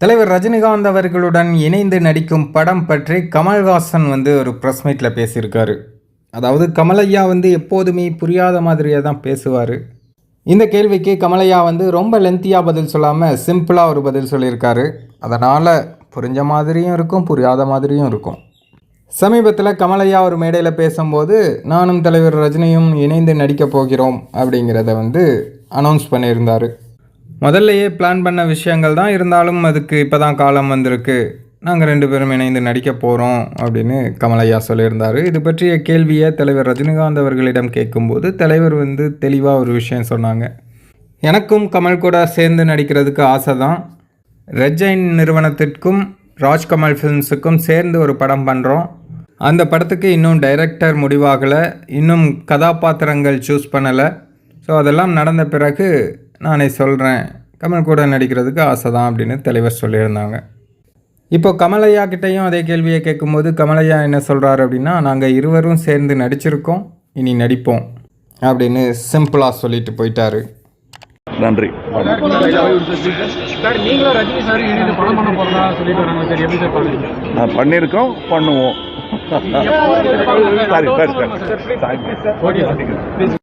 தலைவர் ரஜினிகாந்த் அவர்களுடன் இணைந்து நடிக்கும் படம் பற்றி கமல்ஹாசன் வந்து ஒரு ப்ரெஸ் மீட்டில் பேசியிருக்காரு. அதாவது கமலையா வந்து எப்போதுமே புரியாத மாதிரியே தான் பேசுவார். இந்த கேள்விக்கு கமலையா வந்து ரொம்ப லென்த்தியாக பதில் சொல்லாமல் சிம்பிளாக ஒரு பதில் சொல்லியிருக்காரு. அதனால் புரிஞ்ச மாதிரியும் இருக்கும் புரியாத மாதிரியும் இருக்கும். சமீபத்தில் கமலையா ஒரு மேடையில் பேசும்போது நானும் தலைவர் ரஜினியும் இணைந்து நடிக்கப் போகிறோம் அப்படிங்கிறத வந்து அனௌன்ஸ் பண்ணியிருந்தார். முதல்லையே பிளான் பண்ண விஷயங்கள் தான் இருந்தாலும் அதுக்கு இப்போ தான் காலம் வந்திருக்கு. நாங்கள் ரெண்டு பேரும் இணைந்து நடிக்க போகிறோம் அப்படின்னு கமலையா சொல்லியிருந்தார். இது பற்றிய கேள்வியை தலைவர் ரஜினிகாந்த் அவர்களிடம் கேட்கும்போது தலைவர் வந்து தெளிவாக ஒரு விஷயம் சொன்னாங்க. எனக்கும் கமல் கூட சேர்ந்து நடிக்கிறதுக்கு ஆசை தான் ரெட்ஜைன் நிறுவனத்திற்கும் ராஜ்கமல் ஃபிலிம்ஸுக்கும் சேர்ந்து ஒரு படம் பண்ணுறோம் அந்த படத்துக்கு இன்னும் டைரக்டர் முடிவாகலை. இன்னும் கதாபாத்திரங்கள் சூஸ் பண்ணலை. ஸோ அதெல்லாம் நடந்த பிறகு நானே சொல்கிறேன் கமல் கூட நடிக்கிறதுக்கு ஆசை தான் அப்படின்னு தலைவர் சொல்லியிருந்தாங்க. இப்போ கமலையா கிட்டேயும் அதே கேள்வியை கேட்கும்போது கமலையா என்ன சொல்கிறாரு அப்படின்னா நாங்கள் இருவரும் சேர்ந்து நடிச்சிருக்கோம் இனி நடிப்போம் அப்படின்னு சிம்பிளாக சொல்லிட்டு போயிட்டாரு. நன்றி. நான் பண்ணியிருக்கோம் பண்ணுவோம். சரி சரி சார்.